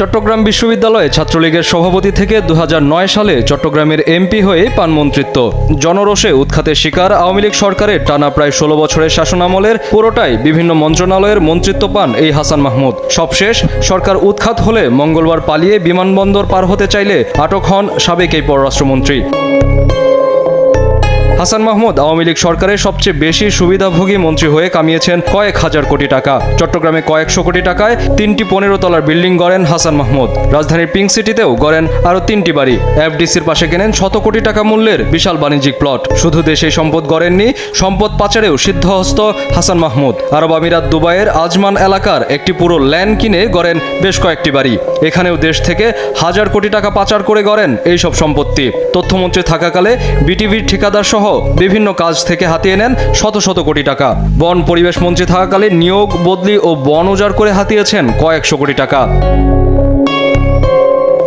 চট্টগ্রাম বিশ্ববিদ্যালয়ে ছাত্রলীগের সভাপতি থেকে দুহাজার নয় সালে চট্টগ্রামের এমপি হয়ে পান মন্ত্রিত্ব। জনরোষে উৎখাতের শিকার আওয়ামী লীগ সরকারের টানা প্রায় ষোলো বছরের শাসনামলের পুরোটাই বিভিন্ন মন্ত্রণালয়ের মন্ত্রিত্ব পান এই হাসান মাহমুদ। সবশেষ, সরকার উৎখাত হলে মঙ্গলবার পালিয়ে বিমানবন্দর পার হতে চাইলে আটক হন সাবেক এই পররাষ্ট্রমন্ত্রী। হাসান মাহমুদ আওয়ামী লীগ সরকারের সবচেয়ে বেশি সুবিধাভোগী মন্ত্রী হয়ে কামিয়েছেন কয়েক হাজার কোটি টাকা। চট্টগ্রামে কয়েকশো কোটি টাকায় তিনটি পনেরো তলার বিল্ডিং গড়েন হাসান মাহমুদ। রাজধানীর পিঙ্ক সিটিতেও গড়েন আরও তিনটি বাড়ি। এফডিসির পাশে কেনেন শত কোটি টাকা মূল্যের বিশাল বাণিজ্যিক প্লট। শুধু দেশে সম্পদ গড়েননি, সম্পদ পাচারেও সিদ্ধহস্ত হাসান মাহমুদ। আরব আমিরাত দুবাইয়ের আজমান এলাকার একটি পুরো ল্যান্ড কিনে গড়েন বেশ কয়েকটি বাড়ি। এখানেও দেশ থেকে হাজার কোটি টাকা পাচার করে গড়েন এইসব সম্পত্তি। তথ্যমন্ত্রী থাকাকালে বিটিভির ঠিকাদার সহ বিভিন্ন কাজ থেকে হাতিয়ে নেন শত শত কোটি টাকা। বন পরিবেশ মন্ত্রী থাকাকালে নিয়োগ, বদলি ও বন উজাড় করে হাতিয়েছেন কয়েকশো কোটি টাকা।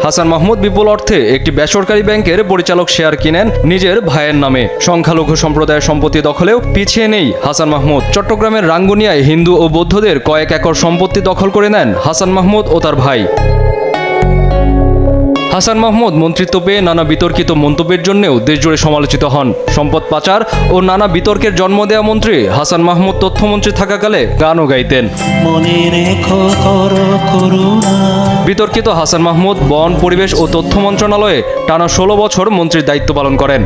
হাসান মাহমুদ বিপুল অর্থে একটি বেসরকারি ব্যাংকের পরিচালক শেয়ার কিনেন নিজের ভাইয়ের নামে। সংখ্যালঘু সম্প্রদায়ের সম্পত্তি দখলেও পিছিয়ে নেই হাসান মাহমুদ। চট্টগ্রামের রাঙ্গুনিয়ায় হিন্দু ও বৌদ্ধদের কয়েক একর সম্পত্তি দখল করে নেন হাসান মাহমুদ ও তার ভাই। হাসান মাহমুদ মন্ত্রিত্ব পেয়ে নানা বিতর্কিত মন্তব্যের জন্যও দেশজুড়ে সমালোচিত হন। সম্পদ পাচার ও নানা বিতর্কের জন্ম দেয়া মন্ত্রী হাসান মাহমুদ তথ্যমন্ত্রী থাকাকালে গানও গাইতেন। বিতর্কিত হাসান মাহমুদ বন পরিবেশ ও তথ্য মন্ত্রণালয়ে টানা ষোলো বছর মন্ত্রীর দায়িত্ব পালন করেন।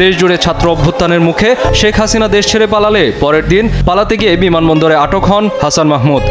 দেশজুড়ে ছাত্র অভ্যুত্থানের মুখে শেখ হাসিনা দেশ ছেড়ে পালালে পরের দিন পালাতে গিয়ে বিমানবন্দরে আটক হন হাসান মাহমুদ।